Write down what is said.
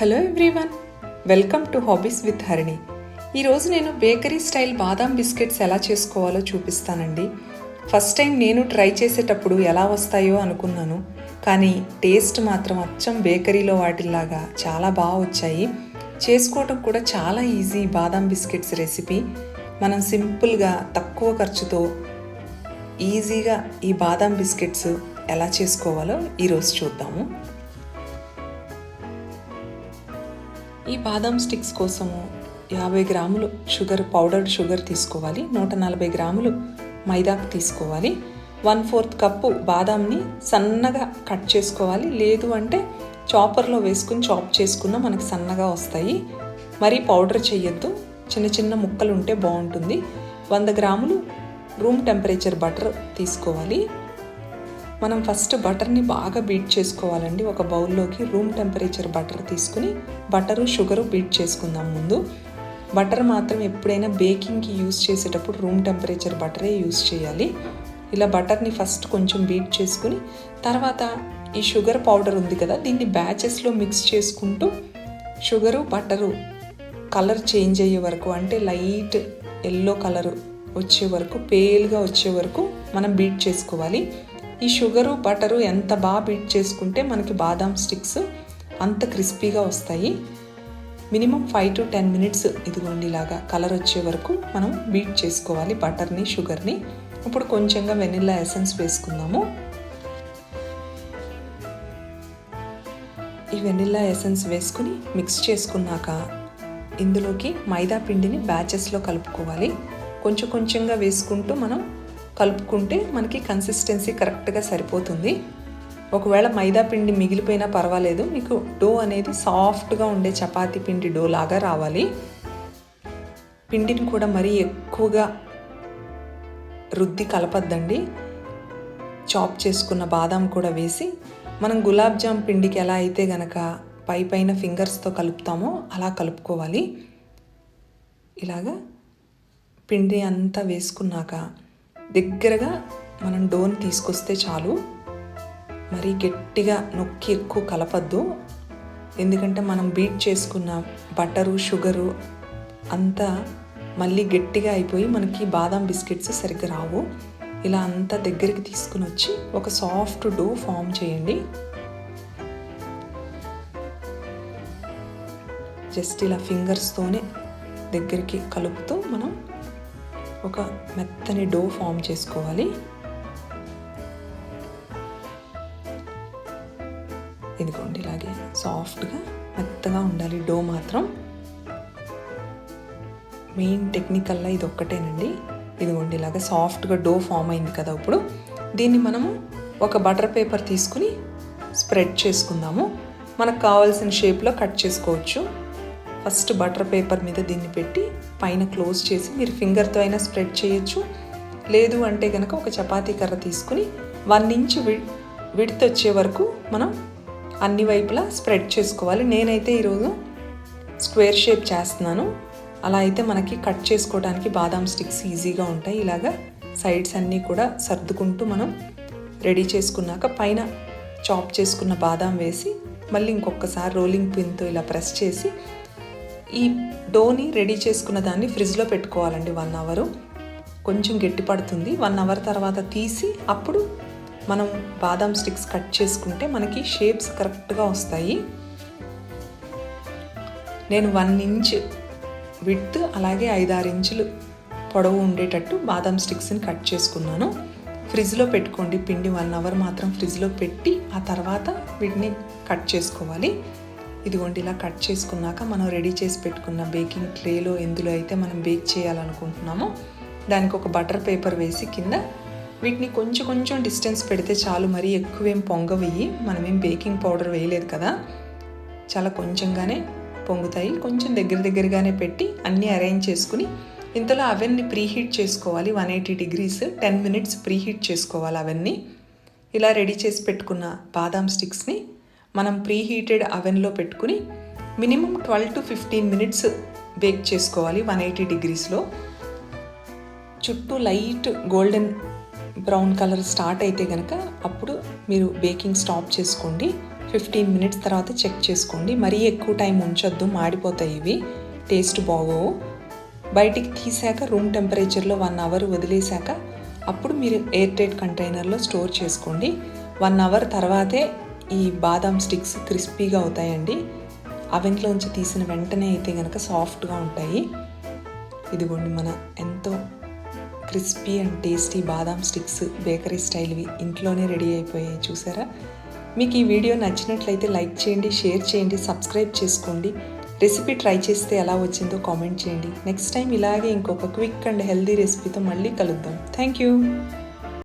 Hello everyone welcome to hobbies with Harini ఈరోజు నేను bakery style బాదాం biscuits ఎలా చేసుకోవాలో చూపిస్తానండి. ఫస్ట్ టైం నేను ట్రై చేసేటప్పుడు ఎలా వస్తాయో అనుకున్నాను. కానీ టేస్ట్ మాత్రం అచ్చం బేకరీలో వాటిల్లాగా చాలా బాగా వచ్చాయి. చేసుకోవటం కూడా చాలా ఈజీ బాదాం బిస్కెట్స్ రెసిపీ. మనం సింపుల్గా తక్కువ ఖర్చుతో ఈజీగా ఈ బాదాం బిస్కెట్స్ ఎలా చేసుకోవాలో ఈరోజు చూద్దాము. ఈ బాదం స్టిక్స్ కోసము యాభై గ్రాములు షుగర్ పౌడర్డ్ షుగర్ తీసుకోవాలి. నూట నలభై గ్రాములు మైదాకు తీసుకోవాలి. వన్ ఫోర్త్ కప్పు బాదాంని సన్నగా కట్ చేసుకోవాలి. లేదు అంటే చాపర్లో వేసుకుని చాప్ చేసుకున్న మనకి సన్నగా వస్తాయి. మరీ పౌడర్ చేయొద్దు చిన్న చిన్న ముక్కలు ఉంటే బాగుంటుంది. వంద గ్రాములు రూమ్ టెంపరేచర్ బటర్ తీసుకోవాలి. మనం ఫస్ట్ బటర్ని బాగా బీట్ చేసుకోవాలండి. ఒక బౌల్లోకి రూమ్ టెంపరేచర్ బటర్ తీసుకుని బటరు షుగరు బీట్ చేసుకుందాం ముందు. బటర్ మాత్రం ఎప్పుడైనా బేకింగ్కి యూస్ చేసేటప్పుడు రూమ్ టెంపరేచర్ బటరే యూస్ చేయాలి. ఇలా బటర్ని ఫస్ట్ కొంచెం బీట్ చేసుకుని తర్వాత ఈ షుగర్ పౌడర్ ఉంది కదా దీన్ని బ్యాచెస్లో మిక్స్ చేసుకుంటూ షుగరు బటరు కలర్ చేంజ్ అయ్యే వరకు అంటే లైట్ ఎల్లో కలర్ వచ్చే వరకు పేల్గా వచ్చే వరకు మనం బీట్ చేసుకోవాలి. ఈ షుగరు బటరు ఎంత బాగా బీట్ చేసుకుంటే మనకి బాదాం స్టిక్స్ అంత క్రిస్పీగా వస్తాయి. Minimum five to ten minutes ఇదిగోండి ఇలాగా కలర్ వచ్చే వరకు మనం బీట్ చేసుకోవాలి బటర్ని షుగర్ని. ఇప్పుడు కొంచెంగా వెనిల్లా ఎసెన్స్ వేసుకుందాము. ఈ వెనిల్లా ఎసెన్స్ వేసుకుని మిక్స్ చేసుకున్నాక ఇందులోకి మైదా పిండిని బ్యాచెస్లో కలుపుకోవాలి. కొంచెం కొంచెంగా వేసుకుంటూ మనం కలుపుకుంటే మనకి కన్సిస్టెన్సీ కరెక్ట్గా సరిపోతుంది. ఒకవేళ మైదా పిండి మిగిలిపోయినా పర్వాలేదు మీకు డో అనేది సాఫ్ట్గా ఉండే చపాతీ పిండి డో లాగా రావాలి. పిండిని కూడా మరీ ఎక్కువగా రుద్ది కలపద్దండి. చాప్ చేసుకున్న బాదాం కూడా వేసి మనం గులాబ్ జామ్ పిండికి ఎలా అయితే గనక పై పైన ఫింగర్స్తో కలుపుతామో అలా కలుపుకోవాలి. ఇలాగా పిండి అంతా వేసుకున్నాక దగ్గరగా మనం డోన్ తీసుకొస్తే చాలు. మరీ గట్టిగా నొక్కి ఎక్కువ కలపద్దు. ఎందుకంటే మనం బీట్ చేసుకున్న బటరు షుగరు అంతా మళ్ళీ గట్టిగా అయిపోయి మనకి బాదం బిస్కెట్స్ సరిగ్గా రావు. ఇలా అంతా దగ్గరికి తీసుకుని వచ్చి ఒక సాఫ్ట్ డో ఫామ్ చేయండి. జస్ట్ ఇలా ఫింగర్స్తోనే దగ్గరికి కలుపుతూ మనం ఒక మెత్తని డో ఫామ్ చేసుకోవాలి. ఇదిగోండి ఇలాగే సాఫ్ట్గా మెత్తగా ఉండాలి డో మాత్రం. మెయిన్ టెక్నికల్లా ఇది ఒక్కటేనండి. ఇదిగోండి ఇలాగ సాఫ్ట్గా డో ఫామ్ అయింది కదా ఇప్పుడు. దీన్ని మనము ఒక బటర్ పేపర్ తీసుకుని స్ప్రెడ్ చేసుకుందాము. మనకు కావాల్సిన షేప్లో కట్ చేసుకోవచ్చు. ఫస్ట్ బటర్ పేపర్ మీద దీన్ని పెట్టి పైన క్లోజ్ చేసి మీరు ఫింగర్తో అయినా స్ప్రెడ్ చేయొచ్చు. లేదు అంటే కనుక ఒక చపాతీ కర్ర తీసుకుని వన్ ఇంచ్ వి విడత్ వచ్చే వరకు మనం అన్ని వైపులా స్ప్రెడ్ చేసుకోవాలి. నేనైతే ఈరోజు స్క్వేర్ షేప్ చేస్తున్నాను. అలా అయితే మనకి కట్ చేసుకోవడానికి బాదాం స్టిక్స్ ఈజీగా ఉంటాయి. ఇలాగా సైడ్స్ అన్నీ కూడా సర్దుకుంటూ మనం రెడీ చేసుకున్నాక పైన చాప్ చేసుకున్న బాదాం వేసి మళ్ళీ ఇంకొకసారి రోలింగ్ పిన్తో ఇలా ప్రెస్ చేసి ఈ డోని రెడీ చేసుకున్న దాన్ని ఫ్రిడ్జ్లో పెట్టుకోవాలండి వన్ అవరు. కొంచెం గట్టి పడుతుంది. వన్ అవర్ తర్వాత తీసి అప్పుడు మనం బాదాం స్టిక్స్ కట్ చేసుకుంటే మనకి షేప్స్ కరెక్ట్గా వస్తాయి. నేను వన్ ఇంచ్ విత్ అలాగే ఐదారు ఇంచులు పొడవు ఉండేటట్టు బాదం స్టిక్స్ని కట్ చేసుకున్నాను. ఫ్రిడ్జ్లో పెట్టుకోండి. పిండి వన్ అవర్ మాత్రం ఫ్రిడ్జ్లో పెట్టి ఆ తర్వాత వీటిని కట్ చేసుకోవాలి. ఇదిగోండి ఇలా కట్ చేసుకున్నాక మనం రెడీ చేసి పెట్టుకున్న బేకింగ్ ట్రేలో ఎందులో అయితే మనం బేక్ చేయాలనుకుంటున్నామో దానికి ఒక బటర్ పేపర్ వేసి కింద వీటిని కొంచెం కొంచెం డిస్టెన్స్ పెడితే చాలు. మరీ ఎక్కువేం పొంగవయ్యి మనమేం బేకింగ్ పౌడర్ వేయలేదు కదా. చాలా కొంచెంగానే పొంగుతాయి. కొంచెం దగ్గర దగ్గరగానే పెట్టి అన్నీ అరేంజ్ చేసుకుని ఇంతలో అవన్నీ ప్రీహీట్ చేసుకోవాలి. One eighty degrees ten minutes preheat చేసుకోవాలి అవన్నీ. ఇలా రెడీ చేసి పెట్టుకున్న బాదాం స్టిక్స్ని మనం ప్రీహీటెడ్ అవెన్లో పెట్టుకుని minimum twelve to fifteen minutes bake చేసుకోవాలి వన్ ఎయిటీ డిగ్రీస్లో. చుట్టూ light golden brown colour start అయితే కనుక అప్పుడు మీరు బేకింగ్ స్టాప్ చేసుకోండి. ఫిఫ్టీన్ మినిట్స్ తర్వాత చెక్ చేసుకోండి. మరీ ఎక్కువ టైం ఉంచొద్దు మాడిపోతాయి ఇవి. టేస్ట్ బాగోవు. బయటికి తీసాక రూమ్ టెంపరేచర్లో వన్ అవర్ వదిలేశాక అప్పుడు మీరు ఎయిర్ టైట్ కంటైనర్లో స్టోర్ చేసుకోండి. వన్ అవర్ తర్వాతే ఈ బాదాం స్టిక్స్ క్రిస్పీగా అవుతాయండి. అవెన్లోంచి తీసిన వెంటనే అయితే కనుక సాఫ్ట్గా ఉంటాయి. ఇదిగోండి మన ఎంతో క్రిస్పీ అండ్ టేస్టీ బాదాం స్టిక్స్ బేకరీ స్టైల్వి ఇంట్లోనే రెడీ అయిపోయాయి చూసారా? మీకు ఈ వీడియో నచ్చినట్లయితే లైక్ చేయండి షేర్ చేయండి సబ్స్క్రైబ్ చేసుకోండి. రెసిపీ ట్రై చేస్తే ఎలా వచ్చిందో కామెంట్ చేయండి. నెక్స్ట్ టైం ఇలాగే ఇంకొక క్విక్ అండ్ హెల్దీ రెసిపీతో మళ్ళీ కలుద్దాం. Thank you